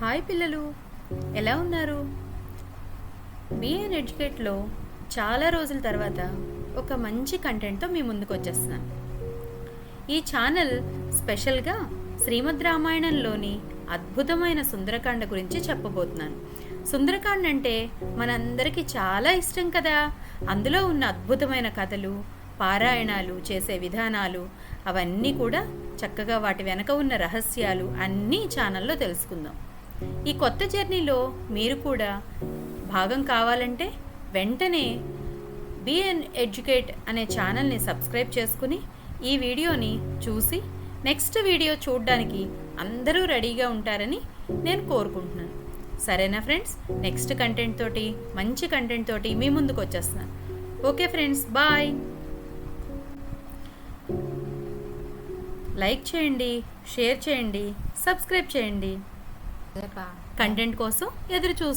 Hi పిల్లలు. ఎలా ఉన్నారు? బిఎన్ ఎడ్యుకేట్లో చాలా రోజుల తర్వాత ఒక మంచి కంటెంట్తో మీ ముందుకు వచ్చేస్తున్నాను. ఈ ఛానల్ స్పెషల్గా శ్రీమద్ రామాయణంలోని అద్భుతమైన సుందరకాండ గురించి చెప్పబోతున్నాను. సుందరకాండ అంటే మనందరికీ చాలా ఇష్టం కదా. అందులో ఉన్న అద్భుతమైన కథలు పారాయణాలు చేసే విధానాలు అవన్నీ కూడా చక్కగా వాటి వెనక ఉన్న రహస్యాలు అన్నీ ఛానల్లో తెలుసుకుందాం. ఈ కొత్త జర్నీలో మీరు కూడా భాగం కావాలంటే వెంటనే బిఎన్ ఎడ్యుకేట్ అనే ఛానల్ని సబ్స్క్రైబ్ చేసుకుని ఈ వీడియోని చూసి నెక్స్ట్ వీడియో చూడడానికి అందరూ రెడీగా ఉంటారని నేను కోరుకుంటున్నాను. సరేనా ఫ్రెండ్స్? నెక్స్ట్ కంటెంట్ తోటి మంచి కంటెంట్ తోటి మీ ముందుకు వచ్చేస్తున్నాను. Okay friends bye! లైక్ చేయండి షేర్ చేయండి సబ్స్క్రైబ్ చేయండి. కంటెంట్ కోసం ఎదురు చూస్తూ